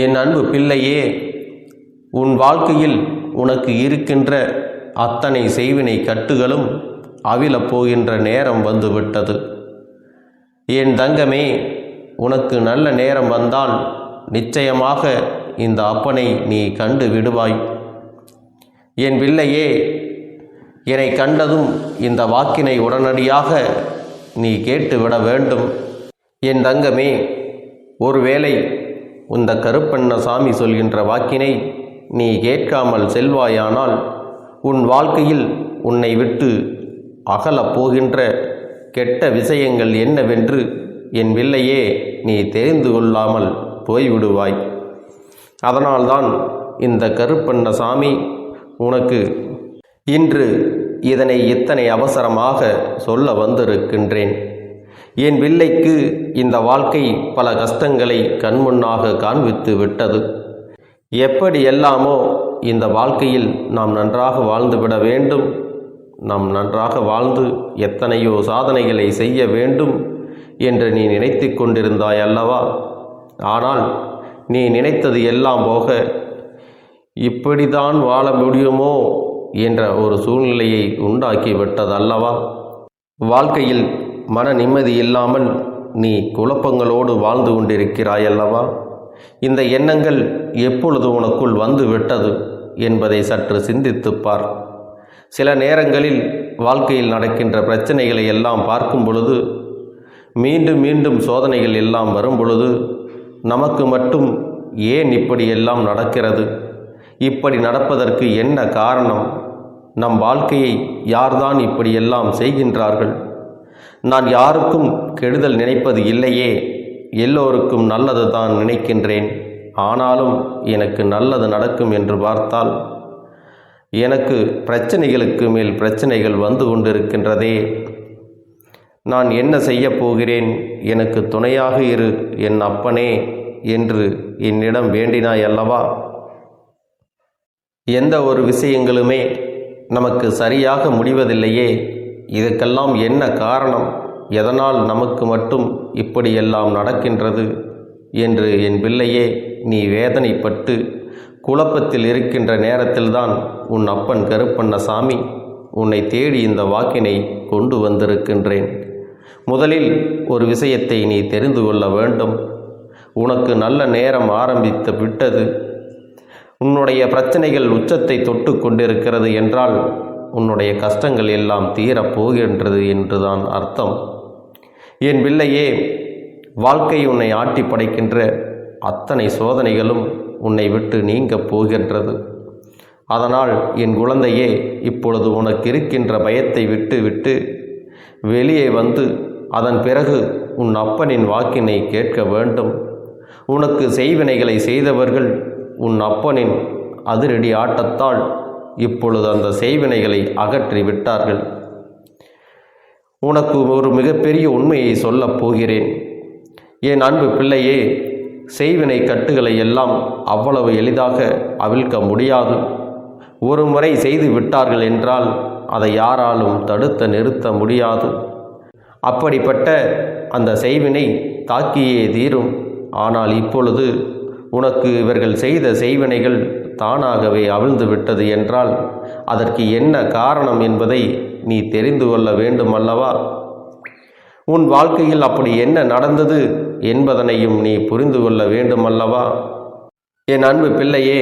என் அன்பு பிள்ளையே உன் வாழ்க்கையில் உனக்கு இருக்கின்ற அத்தனை செய்வினை கட்டுகளும் அவிழப் போகின்ற நேரம் வந்துவிட்டது. என் தங்கமே உனக்கு நல்ல நேரம் வந்தால் நிச்சயமாக இந்த அப்பனை நீ கண்டு விடுவாய். என் பிள்ளையே என்னை கண்டதும் இந்த வாக்கினை உடனடியாக நீ கேட்டுவிட வேண்டும். என் தங்கமே ஒருவேளை இந்த கருப்பண்ண சாமி சொல்கின்ற வாக்கினை நீ கேட்காமல் செல்வாயானால் உன் வாழ்க்கையில் உன்னை விட்டு அகலப் போகின்ற கெட்ட விஷயங்கள் என்னவென்று என் வில்லையே நீ தெரிந்து கொள்ளாமல் போய்விடுவாய். அதனால்தான் இந்த கருப்பண்ண சாமி உனக்கு இன்று இதனை இத்தனை அவசரமாக சொல்ல வந்திருக்கின்றேன். என் பிள்ளைக்கு இந்த வாழ்க்கை பல கஷ்டங்களை கண்முன்னாக காண்பித்து விட்டது. எப்படி எல்லாமோ இந்த வாழ்க்கையில் நாம் நன்றாக வாழ்ந்துவிட வேண்டும். நாம் நன்றாக வாழ்ந்து எத்தனையோ சாதனைகளை செய்ய வேண்டும் என்று நீ நினைத்து கொண்டிருந்தாய் அல்லவா ஆனால் நீ நினைத்தது எல்லாம் போக இப்படிதான் வாழ முடியுமோ என்ற ஒரு சூழ்நிலையை உண்டாக்கி விட்டது அல்லவா வாழ்க்கையில் மன நிம்மதி இல்லாமல் நீ குழப்பங்களோடு வாழ்ந்து கொண்டிருக்கிறாய் அல்லவா இந்த எண்ணங்கள் எப்பொழுது உனக்குள் வந்து விட்டது என்பதை சற்று சிந்தித்துப் பார். சில நேரங்களில் வாழ்க்கையில் நடக்கின்ற பிரச்சனைகளை எல்லாம் பார்க்கும் பொழுது மீண்டும் மீண்டும் சோதனைகள் எல்லாம் வரும் பொழுது நமக்கு மட்டும் ஏன் இப்படி எல்லாம் நடக்கிறது? இப்படி நடப்பதற்கு என்ன காரணம்? நம் வாழ்க்கையை யார்தான் இப்படியெல்லாம் செய்கின்றார்கள்? நான் யாருக்கும் கெடுதல் நினைப்பது இல்லையே எல்லோருக்கும் நல்லது தான் நினைக்கின்றேன். ஆனாலும் எனக்கு நல்லது நடக்கும் என்று பார்த்தால் எனக்கு பிரச்சனைகளுக்கு மேல் பிரச்சனைகள் வந்து கொண்டிருக்கின்றதே. நான் என்ன செய்யப் போகிறேன்? எனக்கு துணையாக இரு என் அப்பனே என்று என்னிடம் வேண்டினாய் அல்லவா எந்த ஒரு விஷயங்களுமே நமக்கு சரியாக முடிவதில்லையே. இதுக்கெல்லாம் என்ன காரணம்? எதனால் நமக்கு மட்டும் இப்படியெல்லாம் நடக்கின்றது? என்று என் பிள்ளையே நீ வேதனைப்பட்டு குழப்பத்தில் இருக்கின்ற நேரத்தில்தான் உன் அப்பன் கருப்பண்ணசாமி உன்னை தேடி இந்த வாக்கினை கொண்டு வந்திருக்கின்றேன். முதலில் ஒரு விஷயத்தை நீ தெரிந்து கொள்ள வேண்டும். உனக்கு நல்ல நேரம் ஆரம்பித்து விட்டது. உன்னுடைய பிரச்சனைகள் உச்சத்தை தொட்டு கொண்டிருக்கிறது என்றால் உன்னுடைய கஷ்டங்கள் எல்லாம் தீரப் போகின்றது என்றுதான் அர்த்தம். என் பிள்ளையே வாழ்க்கை உன்னை ஆட்டி படைக்கின்ற அத்தனை சோதனைகளும் உன்னை விட்டு நீங்கப் போகின்றது. அதனால் என் குழந்தையே இப்பொழுது உனக்கு இருக்கின்ற பயத்தை விட்டு விட்டு வெளியே வந்து அதன் பிறகு உன் அப்பனின் வாக்கினை கேட்க வேண்டும். உனக்கு செய்வினைகளை செய்தவர்கள் உன் அப்பனின் அதிரடி ஆட்டத்தால் இப்பொழுது அந்த செய்வினைகளை அகற்றி விட்டார்கள். உனக்கு ஒரு மிகப்பெரிய உண்மையை சொல்லப் போகிறேன். என் அன்பு பிள்ளையே செய்வினை கட்டுகளை எல்லாம் அவ்வளவு எளிதாக அவிழ்க்க முடியாது. ஒரு முறை செய்து விட்டார்கள் என்றால் அதை யாராலும் தடுத்த நிறுத்த முடியாது. அப்படிப்பட்ட அந்த செய்வினை தாக்கியே தீரும். ஆனால் இப்பொழுது உனக்கு இவர்கள் செய்த செய்வினைகள் தானாகவே அவிழ்ந்து விட்டது என்றால் அதற்கு என்ன காரணம் என்பதை நீ தெரிந்து கொள்ள வேண்டும் அல்லவா உன் வாழ்க்கையில் அப்படி என்ன நடந்தது என்பதனையும் நீ புரிந்து கொள்ள வேண்டும் அல்லவா என் அன்பு பிள்ளையே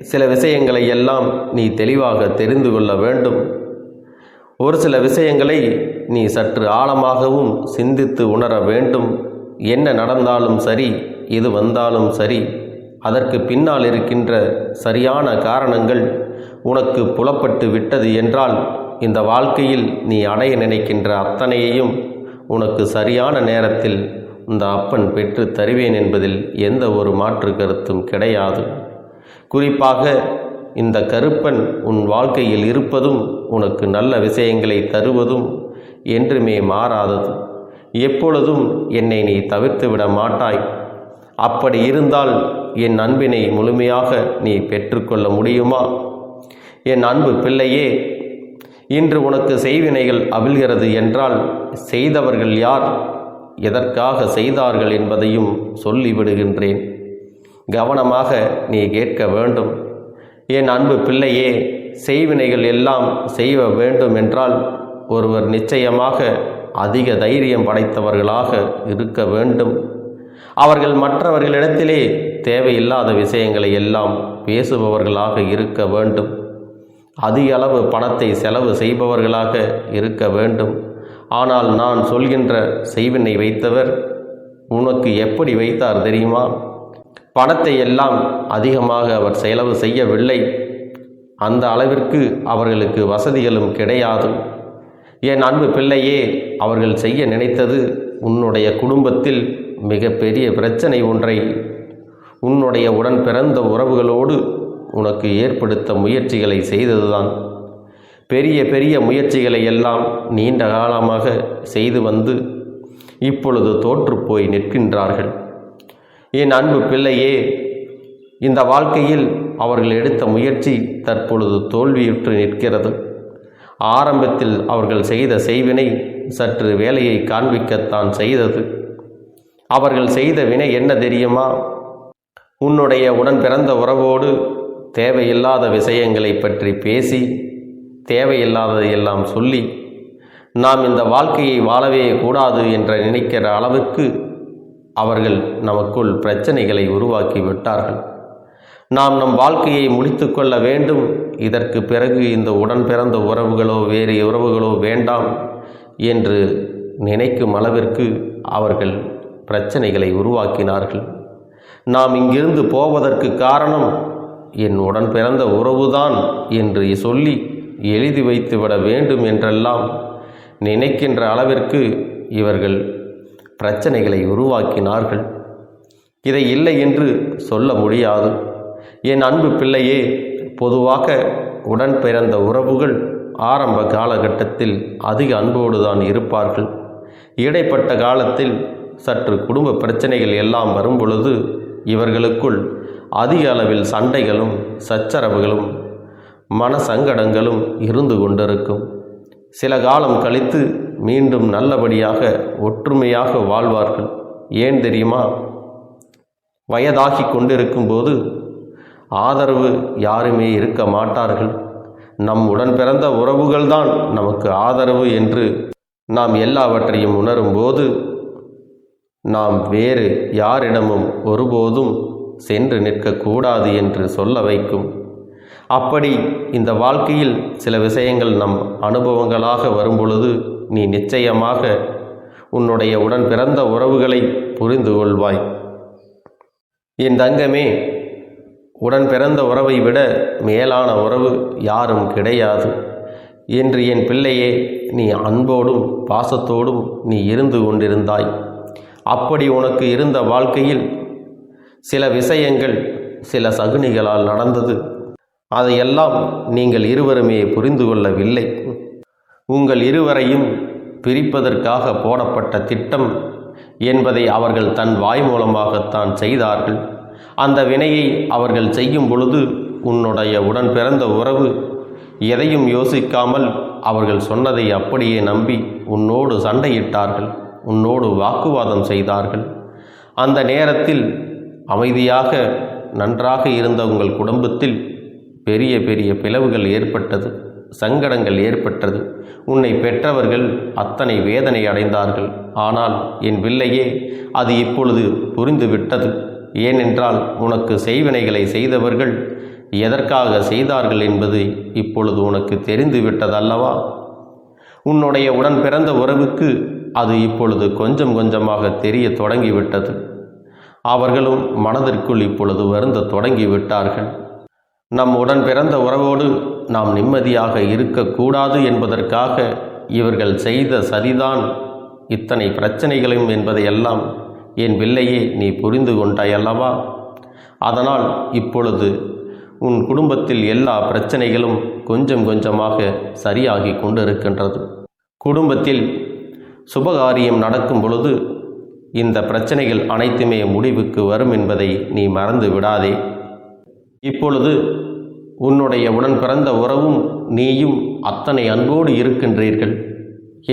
சில விஷயங்களை எல்லாம் நீ தெளிவாக தெரிந்து கொள்ள வேண்டும். ஒரு சில விஷயங்களை நீ சற்று ஆழமாகவும் சிந்தித்து உணர வேண்டும். என்ன நடந்தாலும் சரி எது வந்தாலும் சரி அதற்கு பின்னால் இருக்கின்ற சரியான காரணங்கள் உனக்கு புலப்பட்டு விட்டது என்றால் இந்த வாழ்க்கையில் நீ அடைய நினைக்கின்ற அத்தனையையும் உனக்கு சரியான நேரத்தில் இந்த அப்பன் பெற்று தருவேன் என்பதில் எந்த ஒரு மாற்று கருத்தும் கிடையாது. குறிப்பாக இந்த கருப்பன் உன் வாழ்க்கையில் இருப்பதும் உனக்கு நல்ல விஷயங்களை தருவதும் என்றுமே மாறாதது. எப்பொழுதும் என்னை நீ தவிர்த்து விட மாட்டாய். அப்படி இருந்தால் என் அன்பினை முழுமையாக நீ பெற்றுக்கொள்ள முடியுமா? என் அன்பு பிள்ளையே இன்று உனக்கு செய்வினைகள் அவிழ்கிறது என்றால் செய்தவர்கள் யார்? எதற்காக செய்தார்கள் என்பதையும் சொல்லிவிடுகின்றேன். கவனமாக நீ கேட்க வேண்டும். என் அன்பு பிள்ளையே செய்வினைகள் எல்லாம் செய்ய வேண்டும் என்றால் ஒருவர் நிச்சயமாக அதிக தைரியம் படைத்தவர்களாக இருக்க வேண்டும். அவர்கள் மற்றவர்களிடத்திலே தேவையில்லாத விஷயங்களை எல்லாம் பேசுபவர்களாக இருக்க வேண்டும். அதிக அளவு பணத்தை செலவு செய்பவர்களாக இருக்க வேண்டும். ஆனால் நான் சொல்கின்ற செய்வினை வைத்தவர் உனக்கு எப்படி வைத்தார் தெரியுமா? பணத்தை எல்லாம் அதிகமாக அவர் செலவு செய்யவில்லை. அந்த அளவிற்கு அவர்களுக்கு வசதிகளும் கிடையாது. என் அன்பு பிள்ளையே அவர்கள் செய்ய நினைத்தது உன்னுடைய குடும்பத்தில் மிகப்பெரிய பிரச்சனை ஒன்றை உன்னுடைய உடன் பிறந்த உறவுகளோடு உனக்கு ஏற்படுத்த முயற்சிகளை செய்ததுதான். பெரிய பெரிய முயற்சிகளை எல்லாம் நீண்ட காலமாக செய்து வந்து இப்பொழுது தோற்றுப்போய் நிற்கின்றார்கள். என் அன்பு பிள்ளையே இந்த வாழ்க்கையில் அவர்கள் எடுத்த முயற்சி தற்பொழுது தோல்வியுற்று நிற்கிறது. ஆரம்பத்தில் அவர்கள் செய்த செய்வினை சற்று வேலையை காண்பிக்கத்தான் செய்தது. அவர்கள் செய்த வினை என்ன தெரியுமா? உன்னுடைய உடன் பிறந்த உறவோடு தேவையில்லாத விஷயங்களை பற்றி பேசி தேவையில்லாததையெல்லாம் சொல்லி நாம் இந்த வாழ்க்கையை வாழவே கூடாது என்ற நினைக்கிற அளவுக்கு அவர்கள் நமக்குள் பிரச்சனைகளை உருவாக்கி விட்டார்கள். நாம் நம் வாழ்க்கையை முடித்து கொள்ள வேண்டும். இதற்கு பிறகு இந்த உடன் பிறந்த உறவுகளோ வேறு உறவுகளோ வேண்டாம் என்று நினைக்கும் அளவிற்கு அவர்கள் பிரச்சனைகளை உருவாக்கினார்கள். நாம் இங்கிருந்து போவதற்கு காரணம் என் உடன் பிறந்த உறவுதான் என்று சொல்லி எழுதி வைத்துவிட வேண்டும் என்றெல்லாம் நினைக்கின்ற அளவிற்கு இவர்கள் பிரச்சனைகளை உருவாக்கினார்கள். இதை இல்லை என்று சொல்ல முடியாது. என் அன்பு பிள்ளையே பொதுவாக உடன் பிறந்த உறவுகள் ஆரம்ப காலகட்டத்தில் அதிக அன்போடு தான் இருப்பார்கள். இடைப்பட்ட காலத்தில் சற்று குடும்ப பிரச்சனைகள் எல்லாம் வரும் பொழுது இவர்களுக்குள் அதிக அளவில் சண்டைகளும் சச்சரவுகளும் மன சங்கடங்களும் இருந்து கொண்டிருக்கும். சில காலம் கழித்து மீண்டும் நல்லபடியாக ஒற்றுமையாக வாழ்வார்கள். ஏன் தெரியுமா? வயதாகி கொண்டிருக்கும் போது ஆதரவு யாருமே இருக்க மாட்டார்கள். நம் உடன் பிறந்த உறவுகள்தான் நமக்கு ஆதரவு என்று நாம் எல்லாவற்றையும் உணரும்போது நாம் வேறு யாரிடமும் ஒருபோதும் சென்று நிற்கக்கூடாது என்று சொல்ல வைக்கும். அப்படி இந்த வாழ்க்கையில் சில விஷயங்கள் நம் அனுபவங்களாக வரும்பொழுது நீ நிச்சயமாக உன்னுடைய உடன் பிறந்த உறவுகளை புரிந்து கொள்வாய். என் தங்கமே உடன் பிறந்த உறவை விட மேலான உறவு யாரும் கிடையாது. என்று என் பிள்ளையே நீ அன்போடும் பாசத்தோடும் நீ இருந்து கொண்டிருந்தாய். அப்படி உனக்கு இருந்த வாழ்க்கையில் சில விஷயங்கள் சில சகுனிகளால் நடந்தது. அதையெல்லாம் நீங்கள் இருவருமே புரிந்து கொள்ளவில்லை. உங்கள் இருவரையும் பிரிப்பதற்காக போடப்பட்ட திட்டம் என்பதை அவர்கள் தன் வாய் மூலமாகத்தான் செய்தார்கள். அந்த வினையை அவர்கள் செய்யும் பொழுது உன்னுடைய உடன் பிறந்த உறவு எதையும் யோசிக்காமல் அவர்கள் சொன்னதை அப்படியே நம்பி உன்னோடு சண்டையிட்டார்கள். உன்னோடு வாக்குவாதம் செய்தார்கள். அந்த நேரத்தில் அமைதியாக நன்றாக இருந்த உங்கள் குடும்பத்தில் பெரிய பெரிய பிளவுகள் ஏற்பட்டது சங்கடங்கள் ஏற்பட்டது. உன்னை பெற்றவர்கள் அத்தனை வேதனை அடைந்தார்கள். ஆனால் என் பிள்ளையே அது இப்பொழுது புரிந்துவிட்டது. ஏனென்றால் உனக்கு செய்வினைகளை செய்தவர்கள் எதற்காக செய்தார்கள் என்பது இப்பொழுது உனக்கு தெரிந்து விட்டதல்லவா உன்னுடைய உடன் பிறந்த உறவுக்கு அது இப்பொழுது கொஞ்சம் கொஞ்சமாக தெரிய தொடங்கிவிட்டது. அவர்களும் மனதிற்குள் இப்பொழுது வருந்த தொடங்கிவிட்டார்கள். நம் உடன் பிறந்த உறவோடு நாம் நிம்மதியாக இருக்கக்கூடாது என்பதற்காக இவர்கள் செய்த சரிதான். இத்தனை பிரச்சனைகளையும் என்பதையெல்லாம் என் பிள்ளையே நீ புரிந்து கொண்டாயல்லவா? அதனால் இப்பொழுது உன் குடும்பத்தில் எல்லா பிரச்சனைகளும் கொஞ்சம் கொஞ்சமாக சரியாகி கொண்டிருக்கின்றது. குடும்பத்தில் சுபகாரியம் நடக்கும் பொழுது இந்த பிரச்சனைகள் அனைத்துமே முடிவுக்கு வரும் என்பதை நீ மறந்து விடாதே. இப்பொழுது உன்னுடைய உடன் பிறந்த உறவும் நீயும் அத்தனை அன்போடு இருக்கின்றீர்கள்.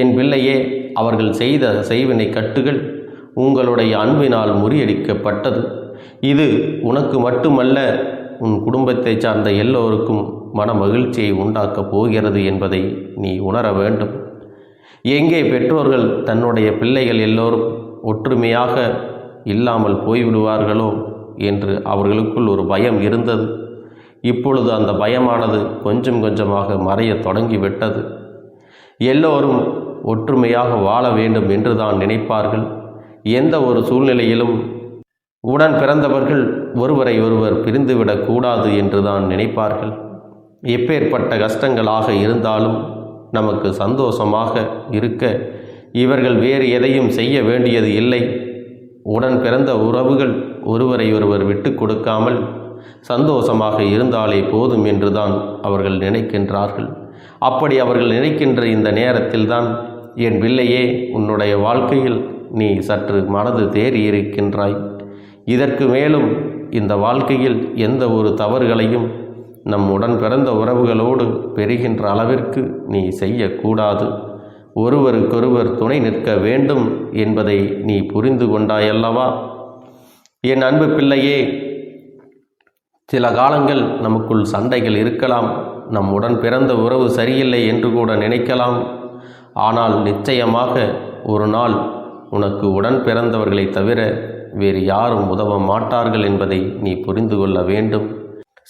என் பிள்ளையே அவர்கள் செய்த செய்வினை கட்டுகள் உங்களுடைய அன்பினால் முறியடிக்கப்பட்டது. இது உனக்கு மட்டுமல்ல உன் குடும்பத்தை சார்ந்த எல்லோருக்கும் மன மகிழ்ச்சியை உண்டாக்கப் போகிறது என்பதை நீ உணர வேண்டும். எங்கே பெற்றோர்கள் தன்னுடைய பிள்ளைகள் எல்லோரும் ஒற்றுமையாக இல்லாமல் போய்விடுவார்களோ என்று அவர்களுக்குள் ஒரு பயம் இருந்தது. இப்பொழுது அந்த பயமானது கொஞ்சம் கொஞ்சமாக மறைய தொடங்கிவிட்டது. எல்லோரும் ஒற்றுமையாக வாழ வேண்டும் என்றுதான் நினைப்பார்கள். எந்த ஒரு சூழ்நிலையிலும் உடன் பிறந்தவர்கள் ஒருவரை ஒருவர் பிரிந்துவிடக்கூடாது என்று என்றுதான் நினைப்பார்கள். எப்பேற்பட்ட கஷ்டங்களாக இருந்தாலும் நமக்கு சந்தோஷமாக இருக்க இவர்கள் வேறு எதையும் செய்ய வேண்டியது இல்லை. உடன் பிறந்த உறவுகள் ஒருவரை ஒருவர் விட்டு கொடுக்காமல் சந்தோஷமாக இருந்தாலே போதும் என்றுதான் அவர்கள் நினைக்கின்றார்கள். அப்படி அவர்கள் நினைக்கின்ற இந்த நேரத்தில்தான் என் பிள்ளையே உன்னுடைய வாழ்க்கையில் நீ சற்று மனது தேறி இருக்கின்றாய் இதற்கு மேலும் இந்த வாழ்க்கையில் எந்த ஒரு தவறுகளையும் நம் உடன் பிறந்த உறவுகளோடு பெறுகின்ற அளவிற்கு நீ செய்யக்கூடாது. ஒருவருக்கொருவர் துணை நிற்க வேண்டும் என்பதை நீ புரிந்து கொண்டாயல்லவா? என் அன்பு பிள்ளையே சில காலங்கள் நமக்குள் சண்டைகள் இருக்கலாம். நம் உடன் பிறந்த உறவு சரியில்லை என்று கூட நினைக்கலாம். ஆனால் நிச்சயமாக ஒரு நாள் உனக்கு உடன் பிறந்தவர்களை தவிர வேறு யாரும் உதவ மாட்டார்கள் என்பதை நீ புரிந்து கொள்ள வேண்டும்.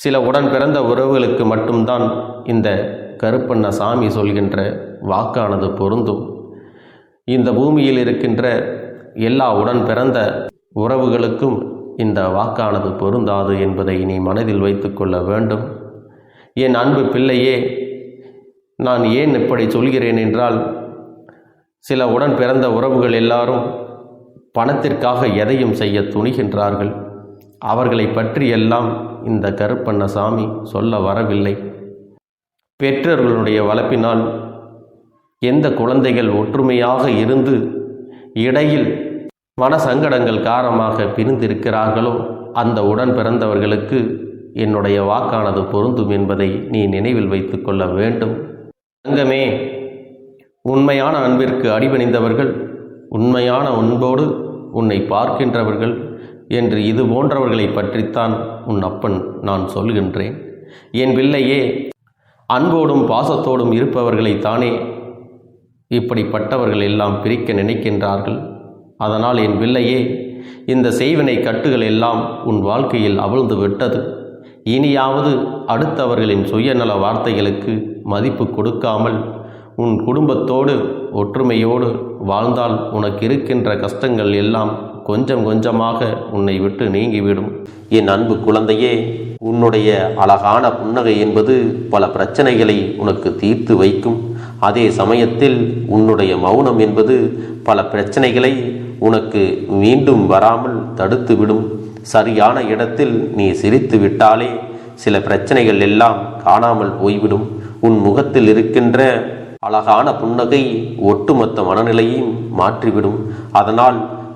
சில உடன் பிறந்த உறவுகளுக்கு மட்டும்தான் இந்த கருப்பண்ண சாமி சொல்கின்ற வாக்கானது பொருந்தும். இந்த பூமியில் இருக்கின்ற எல்லா உடன் பிறந்த உறவுகளுக்கும் இந்த வாக்கானது பொருந்தாது என்பதை நீ மனதில் வைத்துக்கொள்ள வேண்டும். என் அன்பு பிள்ளையே நான் ஏன் இப்படி சொல்கிறேன் என்றால் சில உடன் பிறந்த உறவுகள் எல்லாரும் பணத்திற்காக எதையும் செய்ய துணிகின்றார்கள். அவர்களை பற்றியெல்லாம் இந்த கருப்பண்ணசாமி சொல்ல வரவில்லை. பெற்றோர்களுடைய வளர்ப்பினால் எந்த குழந்தைகள் ஒற்றுமையாக இருந்து இடையில் மன சங்கடங்கள் காரணமாக பிரிந்திருக்கிறார்களோ அந்த உடன் பிறந்தவர்களுக்கு என்னுடைய வாக்கானது பொருந்தும் என்பதை நீ நினைவில் வைத்து கொள்ள வேண்டும். தங்கமே உண்மையான அன்பிற்கு அடிபணிந்தவர்கள் உண்மையான அன்போடு உன்னை பார்க்கின்றவர்கள் என்று இது போன்றவர்களை பற்றித்தான் உன் அப்பன் நான் சொல்கின்றேன் என் பிள்ளையே அன்போடும் பாசத்தோடும் இருப்பவர்களை தானே இப்படிப்பட்டவர்கள் எல்லாம் பிரிக்க நினைக்கின்றார்கள். அதனால் என் பிள்ளையே இந்த செய்வினை கட்டுகள் எல்லாம் உன் வாழ்க்கையில் அவிழ்ந்து விட்டது. இனியாவது அடுத்தவர்களின் சுயநல வார்த்தைகளுக்கு மதிப்பு கொடுக்காமல் உன் குடும்பத்தோடு ஒற்றுமையோடு வாழ்ந்தால் உனக்கு இருக்கின்ற கஷ்டங்கள் எல்லாம் கொஞ்சம் கொஞ்சமாக உன்னை விட்டு நீங்கிவிடும். என் அன்பு குழந்தையே உன்னுடைய அழகான புன்னகை என்பது பல பிரச்சனைகளை உனக்கு தீர்த்து வைக்கும். அதே சமயத்தில் உன்னுடைய மௌனம் என்பது பல பிரச்சனைகளை உனக்கு மீண்டும் வராமல் தடுத்துவிடும். சரியான இடத்தில் நீ சிரித்து விட்டாலே சில பிரச்சனைகள் எல்லாம் காணாமல் போய்விடும். உன் முகத்தில் இருக்கின்ற அழகான புன்னகை ஒட்டுமொத்த மனநிலையையும் மாற்றிவிடும். அதனால்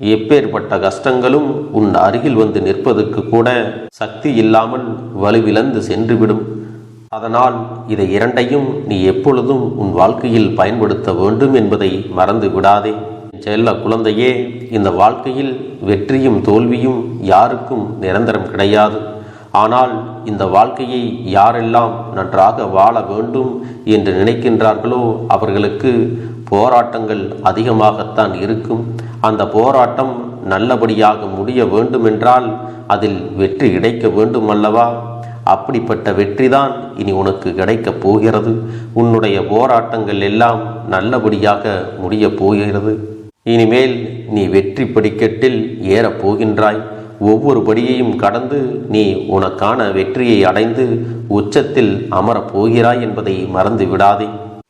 எப்பேற்பட்ட கஷ்டங்களும் உன் அருகில் வந்து நிற்பதற்கு கூட சக்தி இல்லாமல் வலுவிழந்து சென்றுவிடும். அதனால் இதை இரண்டையும் நீ எப்பொழுதும் உன் வாழ்க்கையில் பயன்படுத்த வேண்டும் என்பதை மறந்து விடாதே. செல்ல குழந்தையே இந்த வாழ்க்கையில் வெற்றியும் தோல்வியும் யாருக்கும் நிரந்தரம் கிடையாது. ஆனால் இந்த வாழ்க்கையை யாரெல்லாம் நன்றாக வாழ வேண்டும் என்று நினைக்கின்றார்களோ அவர்களுக்கு போராட்டங்கள் அதிகமாகத்தான் இருக்கும். அந்த போராட்டம் நல்லபடியாக முடிய வேண்டுமென்றால் அதில் வெற்றி கிடைக்க வேண்டும் அல்லவா அப்படிப்பட்ட வெற்றிதான் இனி உனக்கு கிடைக்கப் போகிறது. உன்னுடைய போராட்டங்கள் எல்லாம் நல்லபடியாக முடியப் போகிறது. இனிமேல் நீ வெற்றி படிக்கட்டில் ஏறப் போகின்றாய். ஒவ்வொரு படியையும் கடந்து நீ உனக்கான வெற்றியை அடைந்து உச்சத்தில் அமரப் போகிறாய் என்பதை மறந்து விடாதே.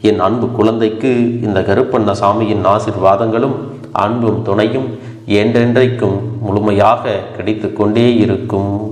என் அன்பு குழந்தைக்கு இந்த கருப்பண்ண சாமியின் ஆசிர்வாதங்களும் அன்பும் துணையும் என்றென்றைக்கும் முழுமையாக கிடைத்து கொண்டே இருக்கும்.